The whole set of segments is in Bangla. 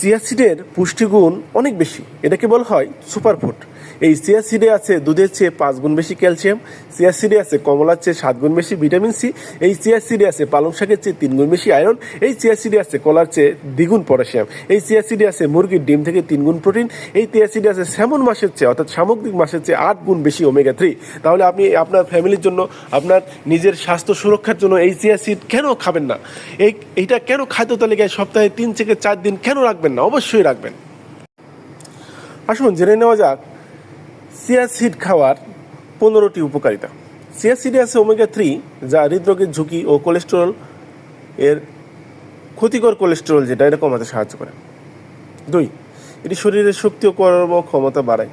চিয়াসিডের পুষ্টিগুণ অনেক বেশি। এটাকে বলা হয় সুপারফুড। এই চিয়াসিডে আছে দুধের চেয়ে পাঁচ গুণ বেশি ক্যালসিয়াম চিয়াসিডে আছে কমলার চেয়ে সাত গুণ বেশি ভিটামিন সি, এই চিয়াসিডে আছে পালং শাকের চেয়ে তিন গুণ বেশি আয়রন, এই চিয়াসিডে আছে কলার চেয়ে দ্বিগুণ পটাশিয়াম, এই চিয়াসিডে আছে মুরগির ডিম থেকে তিন গুণ প্রোটিন, এই চিয়াসিডে আছে স্যামন মাসের চেয়ে অর্থাৎ সামগ্রিক মাসের চেয়ে আট গুণ বেশি ওমেগা থ্রি। তাহলে আপনি আপনার ফ্যামিলির জন্য, আপনার নিজের স্বাস্থ্য সুরক্ষার জন্য এই চিয়াসিড কেন খাবেন না? এই, এইটা কেন খাদ্য তালিকায় সপ্তাহে তিন থেকে চার দিন কেন রাখবেন না, অবশ্যই রাখবেন। আসুন, জেনে নেওয়া যাক চিয়া সিড খাওয়ার পনেরোটি উপকারিতা। চিয়া সিডে আছে ওমেগা থ্রি, যা হৃদরোগের ঝুঁকি ও কোলেস্টেরল এর ক্ষতিকর কোলেস্টেরল, যেটা এটা কমাতে সাহায্য করে। দুই, এটি শরীরের শক্তি ও কর্ম ক্ষমতা বাড়ায়।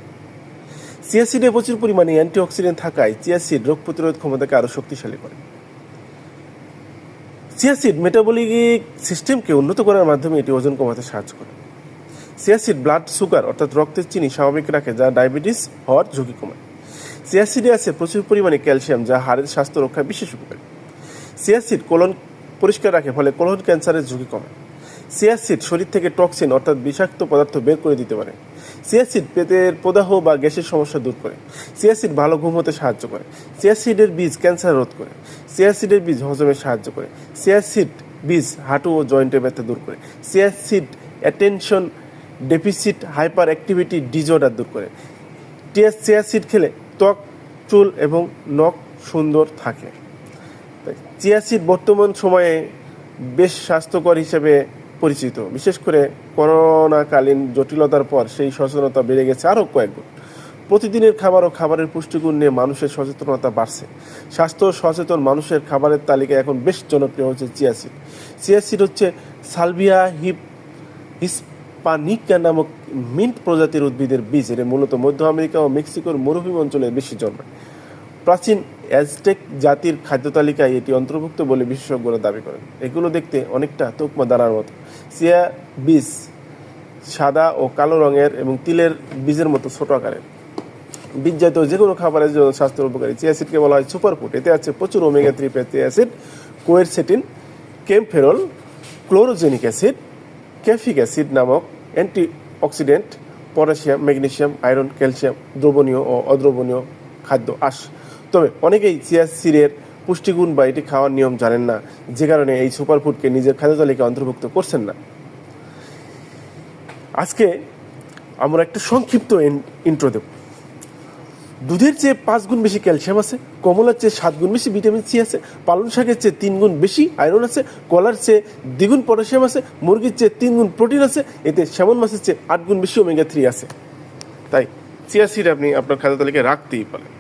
চিয়া সিডে প্রচুর পরিমাণে অ্যান্টিঅক্সিডেন্ট থাকায় চিয়া সিড রোগ প্রতিরোধ ক্ষমতাকে আরও শক্তিশালী করে। সিয়াসিড মেটাবলিক সিস্টেমকে উন্নত করার মাধ্যমে এটি ওজন কমাতে সাহায্য করে। সিয়াসিড ব্লাড সুগার অর্থাৎ রক্তের চিনি, স্বাভাবিক রাখে, যা ডায়াবেটিস হওয়ার ঝুঁকি কমায়। সিয়াসিডে আছে প্রচুর পরিমাণে ক্যালসিয়াম, যা হাড়ের স্বাস্থ্য রক্ষায় বিশেষ উপকারী। সিয়াসিড কোলন পরিষ্কার রাখে, ফলে কোলন ক্যান্সারের ঝুঁকি কমে সিয়াসিড শরীর থেকে টক্সিন অর্থাৎ বিষাক্ত পদার্থ বের করে দিতে পারে। সিয়াসিড পেটের প্রদাহ বা গ্যাসের সমস্যা দূর করে। সিয়াসিড ভালো ঘুম হতে সাহায্য করে। সিয়াসিডের বীজ ক্যান্সার রোধ করে। সিয়াসিডের বীজ হজমে সাহায্য করে। সিয়াসিড বীজ হাঁটু ও জয়েন্টের ব্যথা দূর করে। Chia seed attention deficit hyperactivity disorder দূর করে। টিয়াস সিয়াসিড খেলে ত্বক, চুল এবং নখ সুন্দর থাকে। চিয়াসিড বর্তমান সময়ে বেশ স্বাস্থ্যকর হিসেবে পরিচিত। বিশেষ করে করোনাকালীন জটিলতার পর সেই সচেতনতা বেড়ে গেছে আরও কয়েকগুণ প্রতিদিনের খাবার ও খাবারের পুষ্টিগুণ নিয়ে মানুষের সচেতনতা বাড়ছে। স্বাস্থ্য সচেতন মানুষের খাবারের তালিকায় এখন বেশ জনপ্রিয় হচ্ছে চিয়াসিড। চিয়াসিড হচ্ছে সালভিয়া হিপ হিসপানিকা নামক মিন্ট প্রজাতির উদ্ভিদের বীজ। এটা মূলত মধ্য আমেরিকা ও মেক্সিকোর মরুভূমি অঞ্চলে বেশি জন্মায়। প্রাচীন অ্যাজটেক জাতির খাদ্য তালিকায় এটি অন্তর্ভুক্ত বলে বিশেষজ্ঞরা দাবি করেন। এগুলো দেখতে অনেকটা তোকমা দানার মতো। চিয়া বীজ সাদা ও কালো রঙের এবং তিলের বীজের মতো ছোট আকারের। বীজ যে কোনো খাবারের জন্য স্বাস্থ্যের উপকারী চিয়াসিডকে বলা হয় সুপারফুড। এতে আছে প্রচুর omega three fatty acid quercetin kaempferol chlorogenic acid caffeic acid নামক antioxidant potassium magnesium iron calcium দ্রবণীয় ও অদ্রবণীয় খাদ্য আস তবে অনেকেই চিয়া সিডের পুষ্টিগুণ বা এটি খাওয়ার নিয়ম জানেন না, যে কারণে এই সুপারফুডকে নিজের খাদ্য তালিকায় অন্তর্ভুক্ত করছেন না। আজকে আমরা একটা সংক্ষিপ্ত ইন্ট্রো দেব। দুধের চেয়ে পাঁচ গুণ বেশি ক্যালসিয়াম আছে, কমলার চেয়ে সাত গুণ বেশি ভিটামিন সি আছে, পালন শাকের চেয়ে তিন গুণ বেশি আয়রন আছে, কলার চেয়ে দ্বিগুণ পটাশিয়াম আছে, মুরগির চেয়ে তিন গুণ প্রোটিন আছে, এতে স্যামন মাছের চেয়ে আট গুণ বেশি ওমেগা থ্রি আছে। তাই চিয়া সিড আপনি আপনার খাদ্য তালিকায় রাখতেই পারেন।